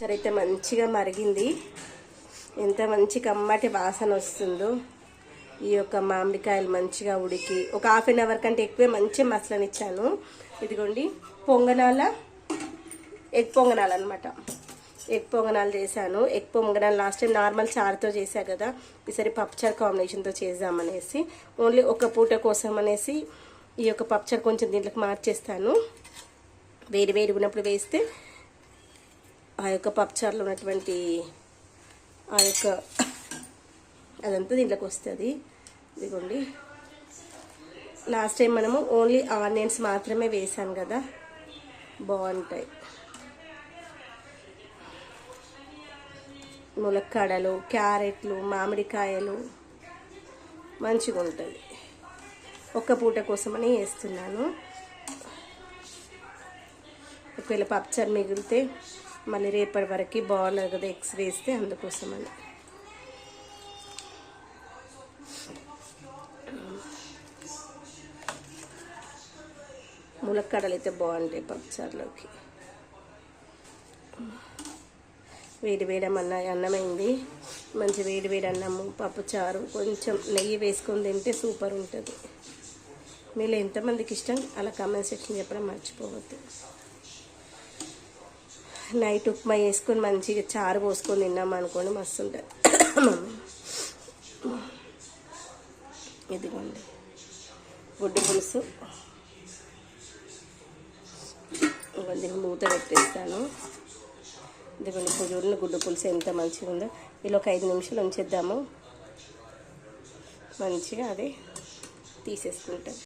పచ్చడి అయితే మంచిగా మరిగింది. ఎంత మంచి కమ్మటి వాసన వస్తుందో. ఈ యొక్క మామిడికాయలు మంచిగా ఉడికి ఒక హాఫ్ అన్ అవర్ కంటే ఎక్కువే మంచి మసలనిచ్చాను ఇదిగోండి పొంగనాల ఎగ్ పొంగనాలు అనమాట ఎగ్ పొంగనాలు చేశాను. ఎగ్ పొంగనాలు లాస్ట్ టైం నార్మల్ చారుతో చేశా కదా ఈసారి పప్పుచారు కాంబినేషన్తో చేద్దామనేసి. ఓన్లీ ఒక పూట కోసం అనేసి ఈ యొక్క పప్పుచారు కొంచెం దీంట్లోకి మార్చేస్తాను. వేడి వేడి ఉన్నప్పుడు వేస్తే ఆ యొక్క పప్పుచారులో ఉన్నటువంటి ఆ యొక్క అదంతా దీంట్లోకి వస్తుంది. ఇదిగోండి. లాస్ట్ టైం మనము ఓన్లీ ఆనియన్స్ మాత్రమే వేసాం కదా. బాగుంటాయి. ములక్కాడలు క్యారెట్లు మామిడికాయలు మంచిగా ఉంటుంది ఒక్క పూట కోసమని వేస్తున్నాను. ఒకవేళ పప్పుచారు మిగిలితే మళ్ళీ రేపటి వరకు బాగున్నారు కదా ఎగ్స్ వేస్తే అందుకోసమని. ములక్కడలు అయితే బాగుంటాయి పప్పుచారులోకి. వేడి వేడి అన్న అన్నమైంది. మంచి వేడి వేడి అన్నము పప్పుచారు కొంచెం నెయ్యి వేసుకొని తింటే సూపర్ ఉంటుంది. మీలో ఎంతమందికి ఇష్టం? అలా కామెంట్ సెక్షన్ చెప్పడం మర్చిపోవద్దు. నైట్ ఉప్మా వేసుకొని మంచిగా చారు పోసుకొని తిన్నాం అనుకోండి మస్తు ఉంటుంది ఇదిగోండి. గుడ్డు పులుసు. ఇదిగోండి మూత పెట్టేస్తాను. ఇదిగోండి ఇప్పుడు చూడండి గుడ్డు పులుసు ఎంత మంచిగా ఉందో. ఇలా ఒక ఐదు నిమిషాలు ఉంచేద్దాము. మంచిగా అది తీసేసుకుంటాం